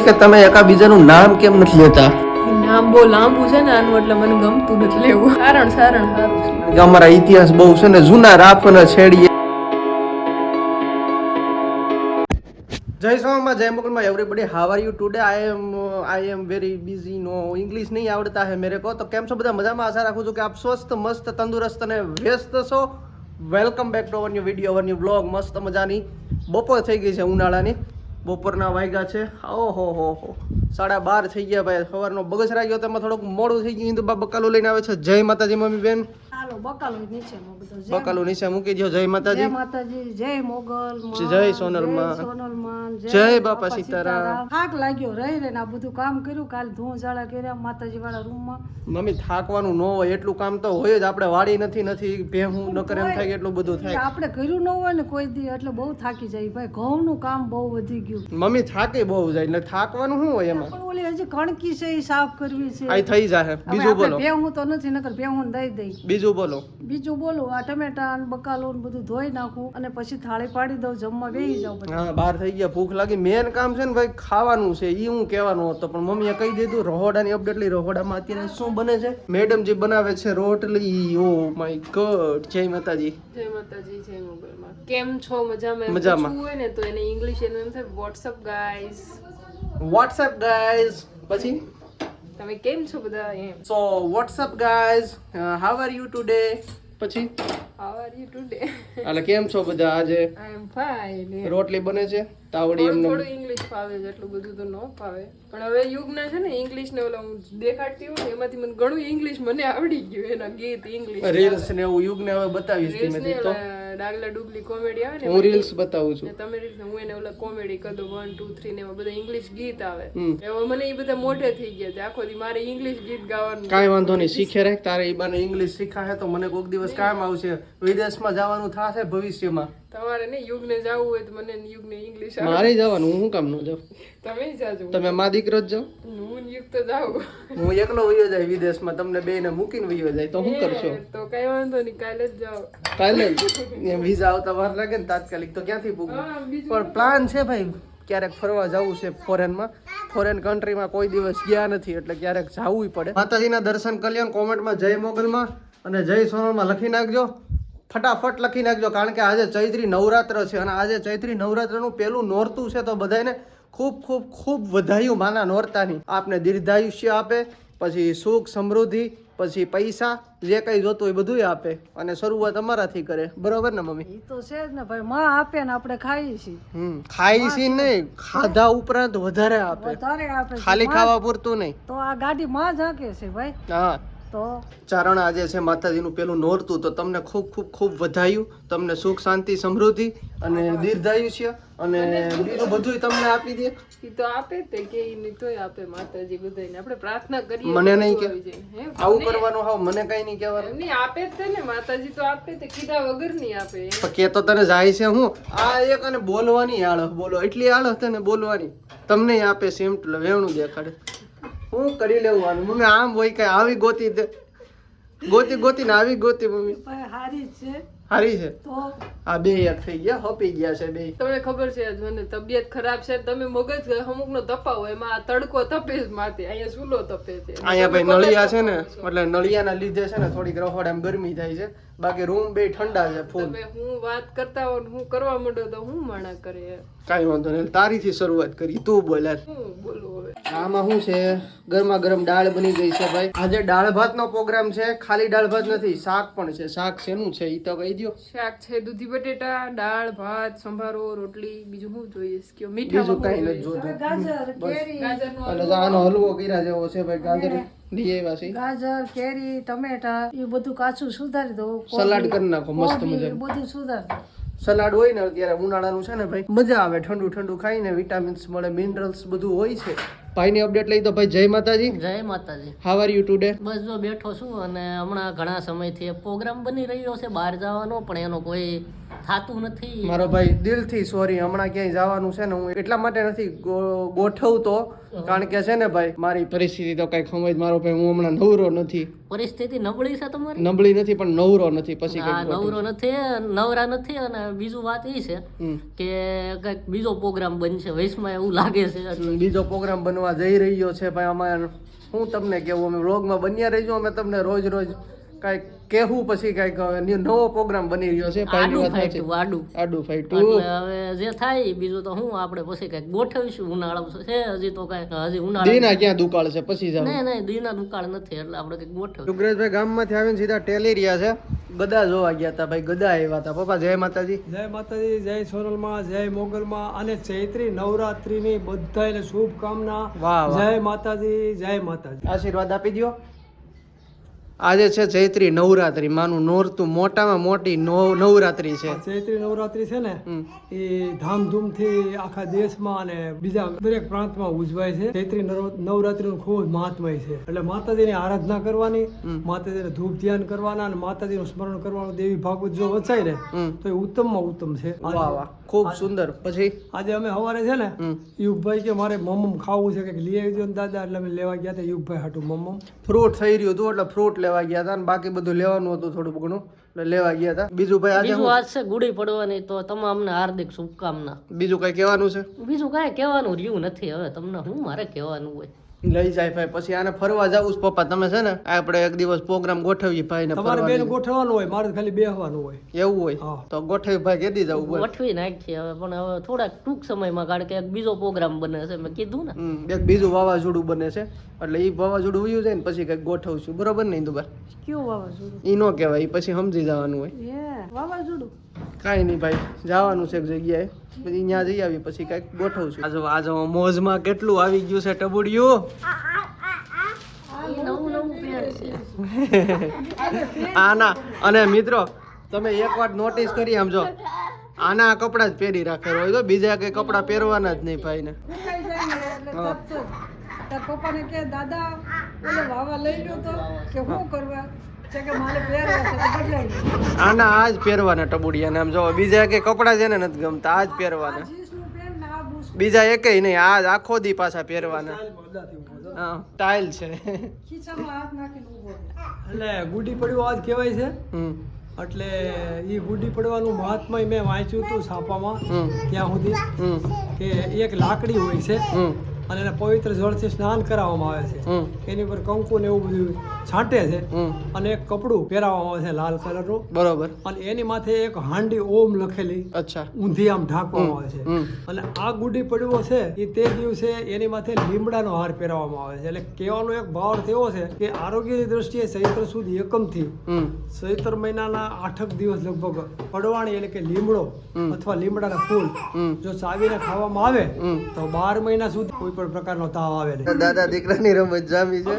કે તમે એકાબીજાનું નામ કેમ નથી લેતા? નામ બહુ લાંબુ છે ને આનું એટલે મને ગમતું નથી લેવું. કારણ સારણ સારું કે અમારા ઇતિહાસ બહુ છે ને જૂના રાફને છેડીએ. જય સોમાં જય મુકુલમાં everybody how are you today I am I am very busy no English નહીં આવડતા હે મેરે કો. તો કેમ છો બધા? મજામાં? આશા રાખું છું કે આપ સ્વસ્થ મસ્ત તંદુરસ્ત અને વ્યસ્ત છો. Welcome back to our new video our new blog મસ્ત મજાની બપોર થઈ ગઈ છે ઉનાળાની. બપોરના વાગ્યા છે. ઓહો, હો હો. સાડા બાર થઈ ગયા ભાઈ. સવારનો બગસરા ગયો તેમાં થોડુંક મોડું થઈ ગયું. ઇન્દુબા બકાલો લઈને આવે છે. જય માતાજી, મમ્મી બેન. બકાલો નીચે મૂકી દો જય માતાજી. જય માતાજી જય મોગલ જય સોનલમાં. જય સોનલમાં, જય બાપા સીતારામ. થાક લાગ્યો રહી રહી આ બધું કામ કર્યું કાલ ધૂળ ઝાડા કર્યા માતાજી વાળા રૂમમાં. મમ્મી થાકવાનું ન હોય એટલું કામ તો હોય જ. આપણે વાળી નથી નથી ભેહું ન કરે એમ થાય એટલું બધું થાય. આપણે કર્યું ન હોય ને કોઈ દી એટલે બહુ થાકી જાય. ભાઈ ઘઉંનું કામ બહુ વધી ગયું. મમ્મી થાકે બહુ જાય એટલે થાકવાનું શું હોય એમાં? પણ ઓલી હજી કણકી છે એ સાફ કરવી છે. આ થઈ જાય બીજું બોલો. ભેહું તો નથી નકર ભેહું દઈ દઈ. બીજું બોલો. બીજું બોલો આ ટમેટા ને બકાલો ને બધું ધોઈ નાખું અને પછી થાળી પાડી દઉં જમવા બેસી જાઉં હા બહાર થઈ ગયા ભૂખ લાગી. મેન કામ છે ને ભાઈ ખાવાનું છે ઈ હું કહેવાનું હતો પણ મમ્મીએ કહી દીધું રહોડાની અપડેટ લઈ રહોડામાં અત્યારે શું બને છે? મેડમ જે બનાવે છે રોટલી ઓ માય ગોડ જય માતાજી. જય માતાજી જય મોગલમાં. કેમ છો? મજામાં? મજામાં. હોય ને તો એને ઇંગ્લિશ એનું એમ થાય વોટ્સઅપ ગાઈઝ વોટ્સઅપ ગાઈઝ પછી? તમે કેમ છો બધા એમ? So what's up guys how are you today પછી? હાઉ આર યુ ટુડે એટલે કેમ છો બધા આજે? આઈ એમ. ફાઇન રોટલી બને છે? તાવડી એમ થોડું ઇંગ્લિશ ફાવે છે એટલું બધું તો ન ફાવે. પણ હવે યુગના છે ને ઇંગ્લિશ ને ઓલા હું દેખાડતી હોઉં ને એમાંથી મને ઘણું ઇંગ્લિશ મને આવડી ગયું એના ગીત ઇંગ્લિશ રીલ્સ ને. એવું યુગને હવે બતાવીશ ધીમે ધીમે તો. ડાગલા ડુગલી કોમેડી આવે ને હું રીલ્સ બતાવું છું. તમે રીતે હું એને ઓલા કોમેડી કદો વન ટુ થ્રી ને એમાં બધા ઇંગ્લિશ ગીત આવે. હમ. મને એ બધા મોટે થઈ ગયા છે. આખો દી મારે ઇંગ્લિશ ગીત ગાવાનું કાંઈ વાંધો નહીં શીખે રાખ તારે એ બાને ઇંગ્લિશ શીખાશે તો મને કોઈક દિવસ કામ આવશે. વિદેશમાં જવાનું થશે ભવિષ્યમાં. તમારે ને યુગને જવું હોય તો મને યુગને ઇંગ્લિશ આવે. મારે જવાનું હું કામ ન જાઉં? તમે જાજો. તમે મા દીકરો જ જાઓ. હું યુગ તો જાઉં. હું એકલો વયો જાય વિદેશમાં તમને બેને મૂકીને વયો જાય તો શું કરશો? તો કઈ વાંધો નહીં કાલે જ જાઓ. કાલે જ? વિઝા આવતા વાર લાગે ને તાત્કાલિક તો ક્યાંથી પૂગું પણ પ્લાન છે ભાઈ ક્યારેક ફરવા જવું છે ફોરેનમાં ફોરેન કન્ટ્રીમાં કોઈ દિવસ ગયા નથી એટલે ક્યારેક જવું પડે. માતાજીના દર્શન કરી લો કોમેન્ટમાં જય મોગલમાં અને જય સોનલમાં લખી નાખજો. ફટાફટ લખી નાખજો કારણ કે આજે ચૈત્રી નવરાત્ર છે અને આજે ચૈત્રી નવરાત્રનું પહેલું નોરતું છે તો બધાને ખૂબ ખૂબ ખૂબ વધાયું માના નોરતાની. આપને દીર્ઘાયુષ્ય આપે પછી સુખ સમૃદ્ધિ પછી પૈસા જે કંઈ જોતું હોય બધું આપે અને શરૂઆત અમારાથી કરે. બરોબર ને મમ્મી? એ તો છે જ ને ભાઈ માં આપે ને આપણે ખાઈએ છીએ. હમ ખાઈ છીએ નહીં ખાધા ઉપરાંત વધારે આપે. વધારે આપે ખાલી ખાવા પૂરતું નહીં. તો આ ગાડી માં જ હાંકે છે ભાઈ. હા. તો? ચારણ આજે છે માતાજીનું પેલું નોરતું તો તમને ખૂબ ખૂબ ખૂબ વધાયું તમને સુખ શાંતિ સમૃદ્ધિ અને દીર્ઘાયુષ્ય અને બીજું બધું તમને આપી દે. એ તો આપે તે કે નહીં તોય આપે માતાજી બધાને આપણે પ્રાર્થના કરીએ મને નહીં કે- આવી કરવાનું હાવ મને કઈ નહીં કહેવાનું. નહીં આપે જ તે ને માતાજી તો આપે તે કીધા વગર નહીં આપે. પણ કે તો તને જાય છે હું? આ એક અને બોલવાની આળસ બોલો એટલી આળહ તને બોલવાની. તમને આપે સેમ વેણું દેખાડે. હું કરી લેવું આનું? મમ્મી આમ હોય કઈ આવી ગોતી દે. ગોતી ગોતી ને આવી ગોતી મમ્મી. હારી છે. હારી છે? તો? આ બે એક થઈ ગયા હપી ગયા છે બે. તમને ખબર છે મને તબિયત ખરાબ છે તમે મગજ અમુક નો તપાવો એમાં આ તડકો તપે જ માથે અહીંયા સુલો તપે છે. અહીંયા ભાઈ નળિયા છે ને એટલે નળિયાના લીધે છે ને થોડીક રહોડામાં ગરમી થાય છે. બાકી રૂમ બે ઠંડા છે ફૂલ તમે હું વાત કરતા હો હું કરવા માંડો તો હું માણા કરે? કાઈ વાંધો નહીં તારી થી શરૂઆત કરી તું બોલ હું બોલું હવે? આમાં શું છે? ગરમા ગરમ દાળ બની ગઈ છે ભાઈ. આજે દાળ ભાતનો પ્રોગ્રામ છે ખાલી દાળ ભાત નથી શાક પણ છે. શાક શેનું છે ઈ તો કહી દ્યો. શાક છે દૂધી બટેટા દાળ ભાત સંભારો રોટલી બીજું શું જોઈએ? કયો બીજું કાઈ કાંઈ નથી જોઈએ? જોતું ગાજર કેરી. ગાજર નો તો આનો હલવો કર્યા જેવો છે ભાઈ ગાજર. લઈ આવ્યા છે ગાજર કેરી ટમેટા એ બધું કાચું સુધારી દો સલાડ કરી નાખો મસ્ત મજા બધું સુધારી દો. સલાડ હોય ને અત્યારે ઉનાળાનું છે ને ભાઈ મજા આવે ઠંડુ ઠંડુ ખાઈને વિટામિન્સ મળે મિનરલ્સ બધું હોય છે. ભાઈની અપડેટ લઈ તો ભાઈ જય માતાજી. જય માતાજી. હાવ આર યુ ટુડે બસ જો બેઠો છું અને હમણાં ઘણા સમયથી પ્રોગ્રામ બની રહ્યો છે બહાર જવાનો પણ એનો કોઈ થાતું નથી. મારો ભાઈ દિલથી સોરી હમણાં ક્યાંય જવાનું છે ને હું એટલા માટે નથી ગોઠવતો કારણ કે છે ને ભાઈ મારી પરિસ્થિતિ તો કઈ સમજ મારો ભાઈ હું હમણાં નવરો નથી. પરિસ્થિતિ નબળી છે તમારી? નબળી નથી પણ નવરો નથી પછી. નવરો નથી નવરા નથી અને બીજું વાત એ છે કે કંઈક બીજો પ્રોગ્રામ બનશે વૈશમાં એવું લાગે છે બીજો પ્રોગ્રામ બનવા જઈ રહ્યો છે ભાઈ અમારે. હું તમને કેવું અમે વ્લોગમાં બન્યા રહીશું અમે તમને રોજ રોજ કાંઈક કહેવું પછી કાંઈક નવો પ્રોગ્રામ બની રહ્યો છે આડું વાત આડું. આડું ફાઈટું હવે જે થાય બીજું તો હું આપણે પછી કંઈક ગોઠવીશું ઉનાળો છે હજી તો કંઈક હજી ઉનાળો દીના ક્યાં દુકાળ છે પછી જાવ નહીં નહીં દીના દુકાળ નથી એટલે આપણે કંઈક ગોઠવ યુગરાજભાઈ ગામમાંથી આવીને સીધા ટેલેરિયા છે. ગદા જોવા ગયા હતા ભાઈ ગદા આવ્યા હતા. પપ્પા જય માતાજી. જય માતાજી જય સોનલમાં જય મોગલમાં અને ચૈત્રી નવરાત્રીની બધાને શુભકામના. જય માતાજી જય માતાજી. આશીર્વાદ આપી દો આજે છે ચૈત્રી નવરાત્રી. માનું નોરતું મોટામાં મોટી નવરાત્રી છે. ચૈત્રી નવરાત્રી છે ને. એ ધામધૂમથી આખા દેશમાં અને બીજા દરેક પ્રાંતમાં ઉજવાય છે. ચૈત્રી નવ- નવરાત્રીનું ખૂબ મહાત્મય છે. એટલે માતાજીની આરાધના કરવાની માતાજી માતાજીને ધૂપ ધ્યાન કરવાના અને માતાજીનું સ્મરણ કરવાનું દેવી ભાગવત જો વચાય ને તો એ ઉત્તમમાં ઉત્તમ છે. વાહ વાહ. ખૂબ સુંદર. પછી? આજે અમે સવારે છે ને યુગભાઈ કે મારે મમમ ખાવું છે કે લઈ આવજો દાદા એટલે અમે લેવા ગયા હતા યુગભાઈ હાટું મમમ ફ્રૂટ થઈ રહ્યું હતું એટલે ફ્રૂટ લેવા ગયા હતા અને બાકી બધું લેવાનું હતું થોડું ઘણું એટલે લેવા ગયા હતા બીજું ભાઈ આજે બીજું આજ છે ગુડી પડવાની તો તમામને હાર્દિક શુભકામના. બીજું કઈ કહેવાનું છે? બીજું કઈ કહેવાનું રહ્યું નથી હવે તમને હું મારે કહેવાનું હોય? લઈ જાય ભાઈ પછી આને ફરવા જવું પપ્પા તમે છે ને આપણે એક દિવસ પ્રોગ્રામ ગોઠવીએ ભાઈ ને તમારે બેન ગોઠવવાનું હોય મારે ખાલી બેહવાનું હોય. એવું હોય? તો ગોઠવી ભાઈ કેદી જવું હોય ગોઠવી નાખીએ હવે પણ હવે થોડાક ટૂંક સમયમાં કારણ કે એક બીજો પ્રોગ્રામ બને છે મેં કીધું ને. એક બીજું વાવાઝોડું બને છે એટલે એ વાવાઝોડું ઉયું જાય ને પછી કંઈક ગોઠવશું બરોબર ને ઇન્દુભાઈ કયું વાવાઝોડું? ઈ નો કહેવાય ઈ પછી સમજી જવાનું હોય. વાવાઝોડું. કાંઈ નહીં ભાઈ જવાનું છે એક જગ્યાએ. પછી ત્યાં જઈ આવી પછી કંઈક ગોઠવશું આજે આજે મોજમાં કેટલું આવી ગયું છે ટબુડિયું? છે. આના અને મિત્રો તમે એક વાર નોટિસ કરી આમ જો. આના આ કપડાં જ પહેરી રાખેલો હોય તો બીજા કઈ કપડાં પહેરવાના જ નહીં ભાઈને. પપ્પાને કે દાદા વાવા લઈ લો તો કે શું કરવા? આના આ જ પહેરવાના ટબુડિયાને આમ જો બીજા કે કપડાં છે ને નથી ગમતા આજ પહેરવાના. બીજા એકેય નહીં આજ આખો દી પાછા પહેરવાના. હા સ્ટાઇલ છે. એટલે ગુડી પડ્યું આજ કહેવાય છે? હમ. એટલે એ ગુડી પડવાનું મહાત્મા મેં વાંચ્યું હતું છાપામાં ત્યાં સુધી હમ. કે એક લાકડી હોય છે અને એને પવિત્ર જળથી સ્નાન કરાવવામાં આવે છે. એની પર કંકુ ને એવું બધું છાંટે છે. અને એક કપડું પહેરાવવામાં આવે છે લાલ કલરનું. બરોબર. અને એની માથે એક હાંડી ઓમ લખેલી અચ્છા. ઊંધી આમ ઢાંકવામાં આવે છે. અને આ ગુડી પડવો છે એ તે દિવસે એની માથે લીમડાનો હાર પહેરાવવામાં આવે છે. એટલે કહેવાનો એક ભાવ એવો છે કે આરોગ્યની દ્રષ્ટિએ ચૈત્ર સુદ એકમથી થી ચૈત્ર મહિનાના આઠક દિવસ લગભગ પડવાણી એટલે કે લીમડો અથવા લીમડાના ફૂલ જો ચાવીને ખાવામાં આવે તો બાર મહિના સુધી કોઈ પણ પ્રકારનો તાવ આવે નહીં. દાદા દીકરાની રમત જામી છે?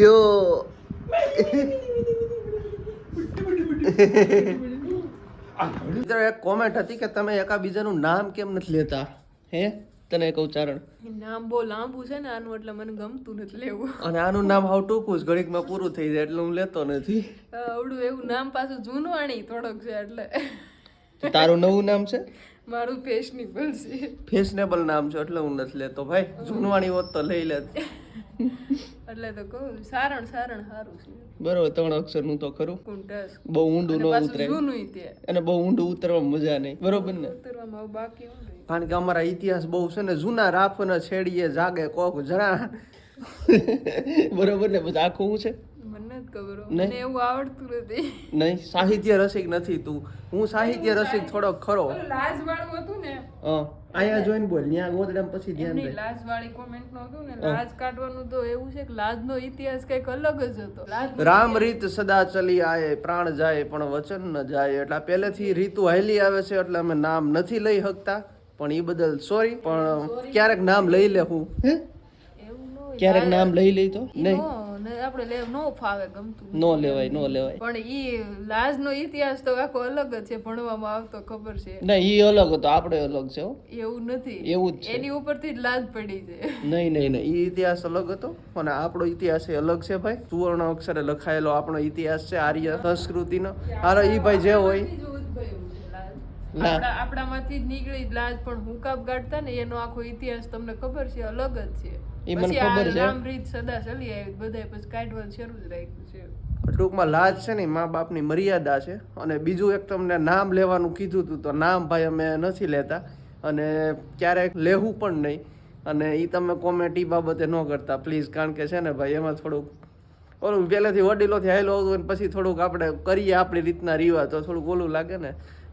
યો. મિત્રો એક કોમેન્ટ હતી કે તમે એકાબીજાનું નામ કેમ નથી લેતા? હે? તને એક ઉચ્ચારણ. નામ બહુ લાંબુ છે ને આનું એટલે મને ગમતું નથી લેવું. અને આનું નામ હાવ ટૂંકું જ ઘડીકમાં પૂરું થઈ જાય એટલે હું લેતો નથી. આવડું એવું નામ પાછું જૂનવાણી થોડોક છે એટલે. તારું નવું નામ છે? મારું ફેશનેબલ છે. ફેશનેબલ નામ છે એટલે હું નથી લેતો ભાઈ. જૂનવાણી હોત તો લઈ લેત. એટલે તો કહું સારણ સારણ સારું છે. બરોબર ત્રણ અક્ષરનું તો ખરું. બહુ ઊંડું ન ઉતરે તે. અને બહુ ઊંડું ઉતરવામાં મજા નહીં. બરોબર ને? ઉતરવામાં બાકી કારણ કે અમારા ઇતિહાસ બહુ છે ને જૂના રાફને છેડીએ જાગે કોક જણા. બરોબર ને? પછી આખું હું છે? ખબર. મને એવું આવડતું નથી. નહીં સાહિત્ય રસિક નથી તું. હું સાહિત્ય રસિક થોડોક ખરો. લાજ વાળું હતું ને. હા અહીંયા જોઈને બોલ ત્યાં ગોદડામ પછી ધ્યાન દે. લાજ વાળી કોમેન્ટ નો હતું ને લાજ કાઢવાનું તો એવું છે કે લાજ નો ઇતિહાસ કંઈક અલગ જ હતો. રામ રીત સદા ચલી આયે પ્રાણ જાય પણ વચન ન જાય. એટલે પહેલેથી રીતુ હાલી આવે છે એટલે અમે નામ નથી લઈ શકતા પણ એ બદલ સોરી પણ ક્યારેક નામ લઈ લે હું? ક્યારેક નામ લઈ લઈ તો? નહીં. આપણે લે નો ફાવે ગમતું નો લેવાય નો લેવાય. પણ ઈ લાજનો ઇતિહાસ તો આખો અલગ જ છે ભણવામાં આવતો ખબર છે. ના ઈ અલગ હતો આપણે અલગ છે એવું નથી. એવું જ એની ઉપરથી જ લાજ પડી છે. નહીં નહીં નહીં ઈ ઇતિહાસ અલગ હતો અને આપણો ઇતિહાસ એ અલગ છે ભાઈ. સુવર્ણ અક્ષરે લખાયેલો આપણો ઇતિહાસ છે આર્ય સંસ્કૃતિનો. હારો ઈ ભાઈ જે હોય. લાજ. ના. આપણામાંથી જ નીકળી લાજ પણ હુકાબ ગાઢતા ને એનો આખો ઇતિહાસ તમને ખબર છે અલગ જ છે. ઈ મને ખબર છે. રામ રીત સદા ચલી આવી બધાય પછી કાઢવાનું શરૂ જ રાખ્યું છે. ટૂંકમાં લાજ છે ને મા બાપની મર્યાદા છે. અને બીજું એક તમને નામ લેવાનું કીધું હતું તો નામ ભાઈ અમે નથી લેતા. અને ક્યારેક લેવું પણ નહીં. અને એ તમે કોમેન્ટ એ બાબતે ન કરતા પ્લીઝ કારણ કે છે ને ભાઈ એમાં થોડુંક ઓલું પહેલેથી વડીલોથી હાયલો આવતું અને ને પછી થોડુંક આપણે કરીએ આપણી રીતના રિવાજ તો થોડુંક ઓલું લાગે ને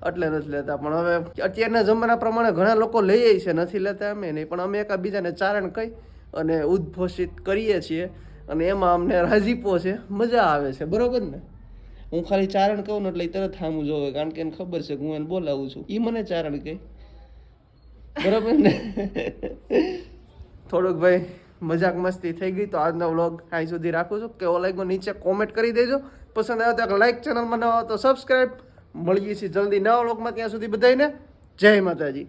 એટલે નથી લેતા. પણ હવે અત્યારના જમાના પ્રમાણે ઘણા લોકો લઈએ છે નથી લેતા અમે નહીં. પણ અમે એકાબીજાને ચારણ કહી અને ઉદ્ઘોષિત કરીએ છીએ અને એમાં અમને રાજીપો છે. મજા આવે છે. બરોબર ને? હું ખાલી ચારણ કહું ને એટલે તરત થામું જોવે, કારણ કે એને ખબર છે કે હું એને બોલાવું છું. એ મને ચારણ કહે. બરોબર ને? થોડુંક ભાઈ, મજાક મસ્તી થઈ ગઈ તો આજનો વ્લોગ અહીં સુધી રાખું છું. કેવો લાગ્યો નીચે કોમેન્ટ કરી દેજો. પસંદ આવે તો લાઈક ચેનલમાં નવા હો તો સબસ્ક્રાઈબ મળીએ છીએ જલ્દી નવા વ્લોગમાં ત્યાં સુધી બધાને જય માતાજી.